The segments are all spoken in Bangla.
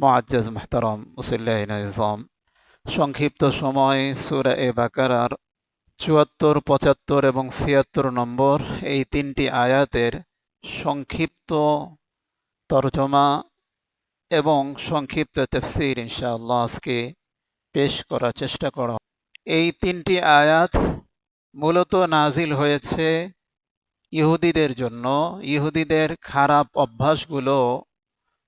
মোয়াজ্জাজ মাহতারম মুসল্লাহ নিজাম। সংক্ষিপ্ত সময়, সুরা এ বাকারার চুয়াত্তর, পঁচাত্তর এবং ছিয়াত্তর নম্বর। এই তিনটি আয়াতের সংক্ষিপ্ত তর্জমা এবং সংক্ষিপ্ত তফসির ইনশাআল্লাহ আজকে পেশ করার চেষ্টা করা এই তিনটি আয়াত মূলত নাজিল হয়েছে ইহুদিদের জন্য। ইহুদিদের খারাপ অভ্যাসগুলো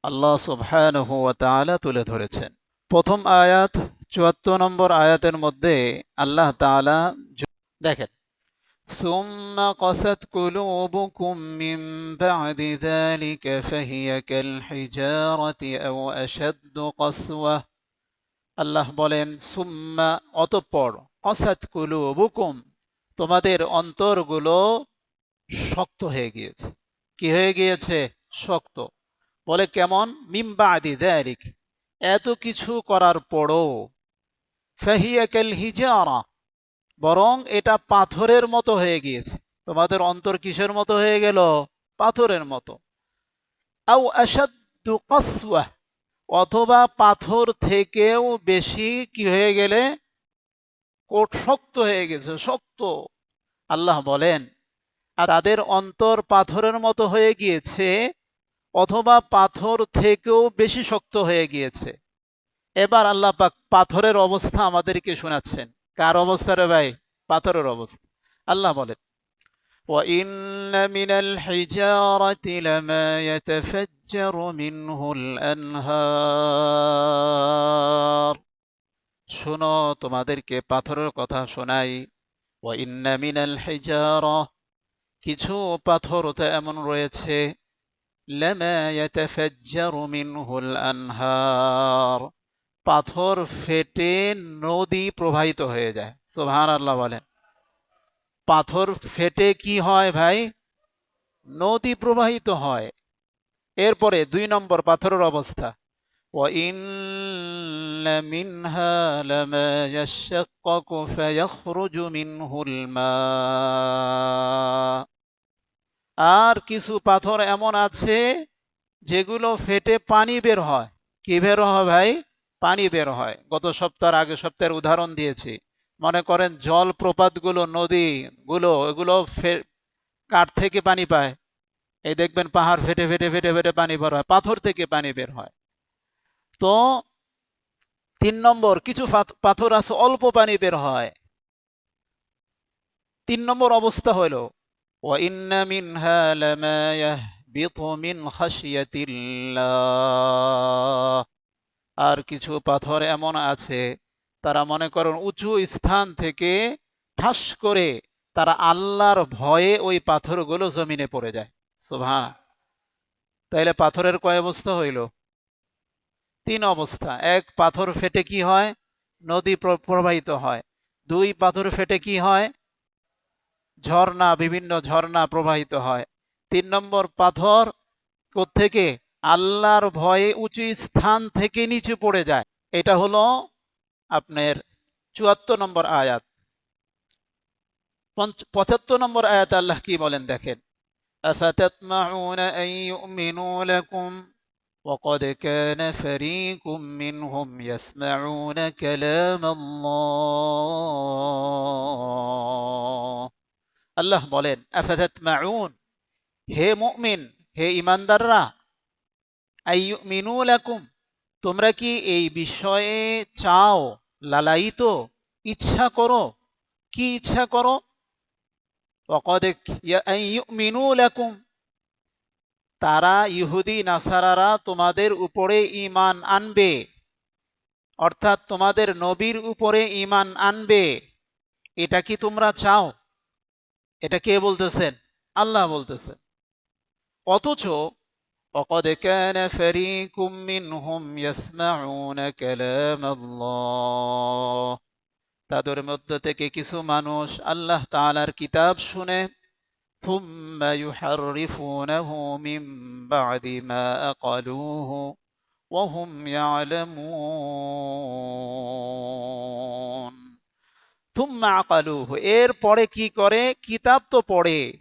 আল্লাহ সুবহানাহু ওয়া তাআলা তুলে ধরেছেন প্রথম আয়াত চুয়াত্তর নম্বর আয়াতের মধ্যে আল্লাহ তাআলা দেখেন ثم قست قلوبكم من بعد ذلك فهي كالحجارة أو أشد قسوة আল্লাহ বলেন সুম্মা অতঃপর কসাত কুলুবুকুম তোমাদের অন্তরগুলো শক্ত হয়ে গিয়েছে কি হয়ে গিয়েছে শক্ত বলে কেমন? মিম্বা আদি দেয়ারিক এত কিছু করার পরও ফাহিয়াকেল হিজারা। বরং এটা পাথরের মতো হয়ে গিয়েছে। তোমাদের অন্তর কিসের মতো হয়ে গেল? পাথরের মতো। আউ আসাদ্দু কসওয়া অথবা পাথর থেকেও বেশি কি হয়ে গেলে? কোট শক্ত হয়ে গেছে, শক্ত। আল্লাহ বলেন, আর তাদের অন্তর পাথরের মতো হয়ে গিয়েছে অথবা পাথর থেকেও বেশি শক্ত হয়ে গিয়েছে এবার আল্লাহ পাক পাথরের অবস্থা আমাদেরকে শোনাচ্ছেন কার অবস্থা রে ভাই পাথরের অবস্থা আল্লাহ বলেন وإن من الحجارة لما يتفجر منه الأنهار শোনো তোমাদেরকে পাথরের কথা শোনাই وإن من الحجارة কিছু পাথর তো এমন রয়েছে لما يتفجر منه الأنهار পাথর ফেটে নদী প্রবাহিত হয়ে যায় সুবহান আল্লাহ বলেন পাথর ফেটে কি হয় ভাই নদী প্রবাহিত হয় এরপরে দুই নম্বর পাথরের অবস্থা وإن منها لما يشقق فيخرج منه الماء আর কিছু পাথর এমন আছে যেগুলো ফেটে পানি বের হয়। কি বের হয় ভাই? পানি বের হয়। গত সপ্তাহের আগে সপ্তাহের উদাহরণ দিয়েছি। মনে করেন জল প্রপাতগুলো নদী গুলো এগুলো কাঠ থেকে পানি পায়। এই দেখবেন পাহাড় ফেটে ফেটে ফেটে ফেটে পানি বের হয়। পাথর থেকে পানি বের হয়। তো তিন নম্বর, কিছু পাথর আছে, অল্প পানি বের হয়। তিন নম্বর অবস্থা হলো وإن منها لما يهبط من خشية الله আর কিছু পাথর এমন আছে তারা মনে করেন উঁচু স্থান থেকে ঠাস করে তারা আল্লাহর ভয়ে ওই পাথরগুলো জমিনে পড়ে যায় শোভা তাইলে পাথরের কয় অবস্থা হইল তিন অবস্থা এক পাথর ফেটে কি হয় নদী প্রবাহিত হয় দুই পাথর ফেটে কি হয় ঝর্ণা বিভিন্ন ঝর্ণা প্রবাহিত হয় তিন নম্বর পাথর থেকে আল্লাহর ভয়ে উঁচু স্থান থেকে নিচু পড়ে যায় এটা হলো আপনার চুয়াত্তর নম্বর আয়াত পঁচাত্তর নম্বর আয়াত আল্লাহ কি বলেন দেখেন أفتطمعون أن يؤمنوا لكم وقد كان فريق منهم يسمعون كلام الله আল্লাহ বলেন, আফাতাতমাউন? হে মুমিন, হে ইমানদাররা আইয়ুমিনু লাকুম? তোমরা কি এই বিষয়ে চাও, লালায়িত, ইচ্ছা করো? কি ইচ্ছা করো? লাকুম। তারা ইহুদি, নাসারারা তোমাদের উপরে ইমান আনবে, অর্থাৎ তোমাদের নবীর উপরে ইমান আনবে। এটা কি তোমরা চাও? এটা কে বলতেছেন আল্লাহ বলতেছেন অথচ وقد كان فريق منهم يسمعون كلام الله তাদের মধ্য থেকে কিছু মানুষ আল্লাহ তাআলার কিতাব শুনে ثم يحرفونه من بعد ما أقلوه وهم يعلمون থুম্মা আকালুহ এর পরে কি করে? কিতাব তো পড়ে।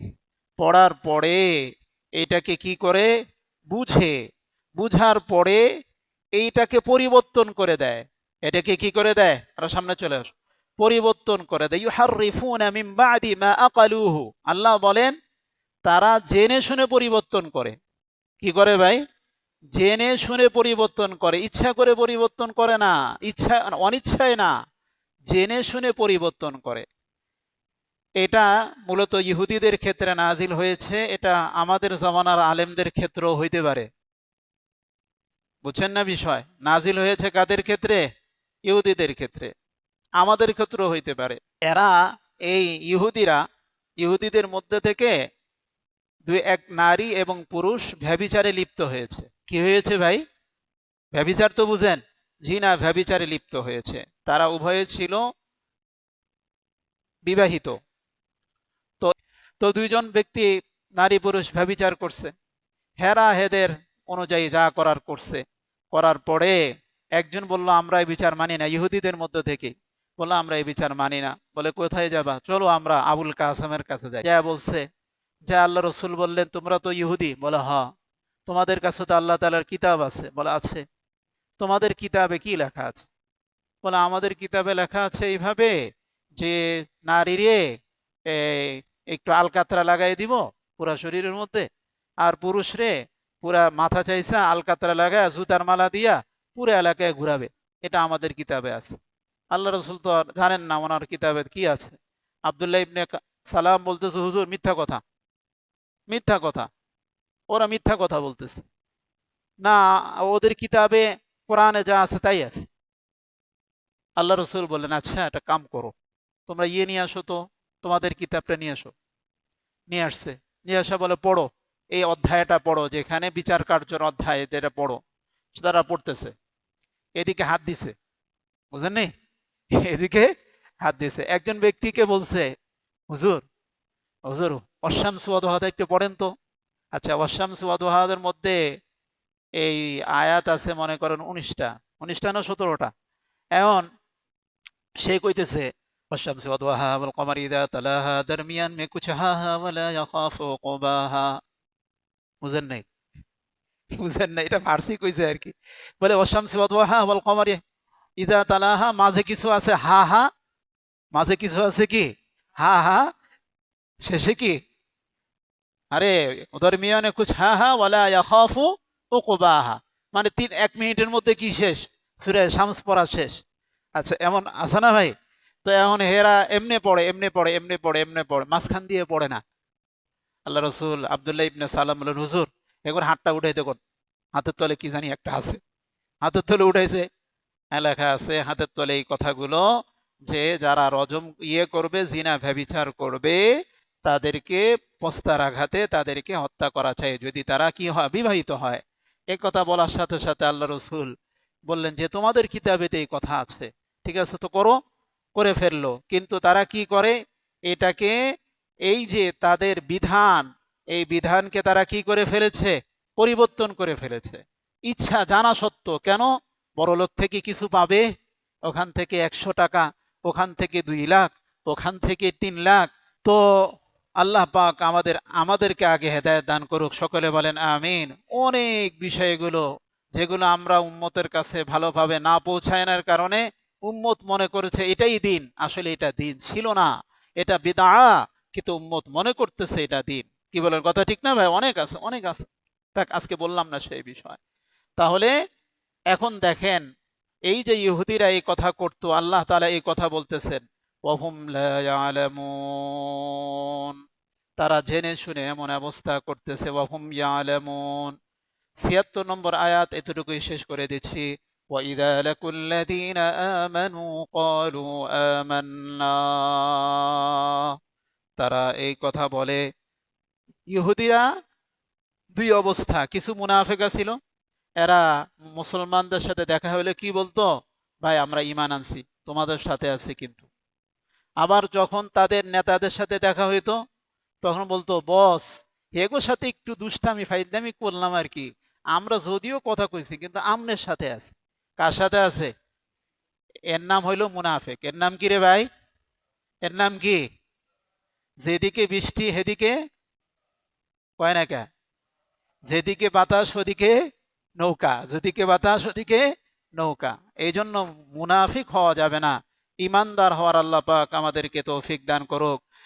পড়ার পরে এটাকে কি করে? বুঝে। বুঝার পরে এইটাকে পরিবর্তন করে দেয়। এটাকে কি করে দেয়? আরও সামনে চলে আস। পরিবর্তন করে দেয়। আকালুহ। আল্লাহ বলেন, তারা জেনে শুনে পরিবর্তন করে। কি করে ভাই? জেনে শুনে পরিবর্তন করে। ইচ্ছা করে পরিবর্তন করে না। ইচ্ছা, অনিচ্ছায় না। জেনে শুনে পরিবর্তন করে। এটা মূলত ইহুদিদের ক্ষেত্রে নাজিল হয়েছে, এটা আমাদের জামানার আলেমদের ক্ষেত্রেও হইতে পারে। বুঝছেন না বিষয়? নাজিল হয়েছে কাদের ক্ষেত্রে? ইহুদিদের ক্ষেত্রে। আমাদের ক্ষেত্রেও হইতে পারে। এরা, এই ইহুদিরা, ইহুদিদের মধ্যে থেকে দুই এক নারী এবং পুরুষ ভ্যাবিচারে লিপ্ত হয়েছে। কি হয়েছে ভাই? ভ্যাবিচার তো বুঝেন জি না ভ্যাবিচারে লিপ্ত হয়েছে। তারা উভয়ে ছিল বিবাহিত। তো তো দুইজন ব্যক্তি নারী পুরুষ ভ্যাবিচার করছে। হেরা হেদের অনুযায়ী যা করার করছে। করার পরে একজন বলল, আমরা এই বিচার মানি না। ইহুদিদের মধ্যে থেকে বলল, আমরা এই বিচার মানি না। বলে, কোথায় যাবা? চলো আমরা আবুল কাসমের কাছে যাই। যা বলছে, যা আল্লাহ রসুল বললেন, তোমরা তো ইহুদি। বলে, হ, তোমাদের কাছে তো আল্লাহ তালার কিতাব আছে। বলে, আছে। তোমাদের কিতাবে কি লেখা আছে? বলে, আমাদের কিতাবে লেখা আছে এইভাবে যে নারীরে একটু আলকাতরা লাগাই দিব পুরা শরীরের মধ্যে, আর পুরুষরে পুরা মাথা চাইছা আলকাতরা লাগায়, জুতার মালা দিয়া পুরো এলাকায় ঘুরাবে। এটা আমাদের কিতাবে আছে। আল্লাহ রসুল তো জানেন না ওনার কিতাবে কি আছে। আবদুল্লাহ ইবনে সালাম বলতেছে, হুজুর, মিথ্যা কথা। মিথ্যা কথা। ওরা মিথ্যা কথা বলতেছে। না, ওদের কিতাবে কোরআনে যা আছে তাই আছে। আল্লাহ রসুল বললেন আচ্ছা একটা কাম করো। তোমরা ইয়ে নিয়ে আসো তো, তোমাদের কিতাবটা নিয়ে আসো। নিয়ে আসছে। নিয়ে আসা বলে, পড়ো। এই অধ্যায়টা পড়ো, যেখানে বিচার কার্যর অধ্যায়, যেটা পড়ো তারা পড়তেছে। এদিকে হাত দিছে। বুঝেন নি? এদিকে হাত দিছে। একজন ব্যক্তিকে বলছে, হুজুর হুজুর অশ্যাম সুয়াদহাদ একটু পড়েন তো। আচ্ছা অশ্যাম সুয়াদহাদের মধ্যে এই আয়াত আছে, মনে করেন, উনিশটা। উনিশটা না সতেরোটা? এখন সে কইতেছে والشمس وضحاها والقمر إذا تلاها درميا من كشهاها ولا يخاف عقباها বুঝেন নাই বুঝেন না এটা ফার্সি কইছে আর কি বলে অশামসি ওয়াদওয়াহা ওয়াল কমারি ইদা তালাহা মাঝে কিছু আছে হা হা মাঝে কিছু আছে কি হা হা শেষে কি আরে ওদের মিয়ানে কুছ হা হা ওয়ালা ইয়াখাফু উকবাহা মানে তিন এক মিনিটের মধ্যে কি শেষ সুরে শামস পড়া শেষ আচ্ছা এমন আছে না ভাই? তো এখন হেরা এমনে পড়ে এমনে পড়ে এমনে পড়ে এমনে পড়ে, মাঝখান দিয়ে পড়ে না। আল্লাহ রসুল আবদুল্লাহ ইবনে সালাম বললেন, হুজুর, এখন হাতটা উঠাই দেখুন। হাতের তলে কি জানি একটা আছে। হাতের তলে উঠাইছে। লেখা আছে, হাতের তলে এই কথাগুলো যে যারা রজম ইয়ে করবে, জিনা ভ্যাবিচার করবে, তাদেরকে পস্তার আঘাতে তাদেরকে হত্যা করা চাই। যদি তারা কি হয়, বিবাহিত হয়। এ কথা বলার সাথে সাথে আল্লাহ রসুল বললেন যে, তোমাদের কিতাবেতে এই কথা আছে। ঠিক আছে, তো করো, করে ফেলল। কিন্তু তারা কি করে? এটাকে, এই যে তাদের বিধান, এই বিধানকে তারা কি করে ফেলেছে? পরিবর্তন করে ফেলেছে। ইচ্ছা জানা সত্য। কেন? বড়লোক থেকে কিছু পাবে? ওখান থেকে একশো টাকা, ওখান থেকে দুই লাখ, ওখান থেকে তিন লাখ। তো আল্লাহ পাক আমাদের, আমাদেরকে আগে হেদায়ত দান করুক। সকলে বলেন, আমিন। অনেক বিষয়গুলো, যেগুলো আমরা উম্মতের কাছে ভালোভাবে না পৌঁছায়নার কারণে উম্মত মনে করেছে, এটাই দিন। আসলে এটা দিন ছিল না। এটা বিদা কিন্তু উম্মত মনে করতেছে এটা দিন। কি বলেন, কথা ঠিক না ভাই? অনেক আছে অনেক আছে। তাক আজকে বললাম না সেই বিষয়। তাহলে এখন দেখেন, এই যে ইহুদিরা এই কথা করতো, আল্লাহ তালা এই কথা বলতেছেন তারা জেনে শুনে এমন অবস্থা করতেছে ওয়াহুম ইয়ালামুন। ছিয়াত্তর নম্বর আয়াত এতটুকুই শেষ করে দিচ্ছি। وإذا لقوا الذين آمنوا قالوا آمنا তারা এই কথা বলে ইহুদিরা দুই অবস্থা কিছু মুনাফেকা ছিল এরা মুসলমানদের সাথে দেখা হলে কি বলতো ভাই আমরা ইমান আনছি তোমাদের সাথে আছে কিন্তু আবার যখন তাদের নেতাদের সাথে দেখা হইতো তখন বলতো বস এগোর সাথে একটু দুষ্টামি ফাইদামি করলাম আর কি আমরা যদিও কথা কইছি কিন্তু আমনের সাথে আছে কার সাথে আছে? এর নাম হইল মুনাফেক। এর নাম কি রে ভাই? এর নাম কি? যেদিকে বৃষ্টি হেদিকে কয় না কে? যেদিকে বাতাস ওদিকে নৌকা। যেদিকে বাতাস ওদিকে নৌকা। এই জন্য মুনাফিক হওয়া যাবে না। ইমানদার হওয়ার আল্লাহ পাক আমাদেরকে তৌফিক দান করুক।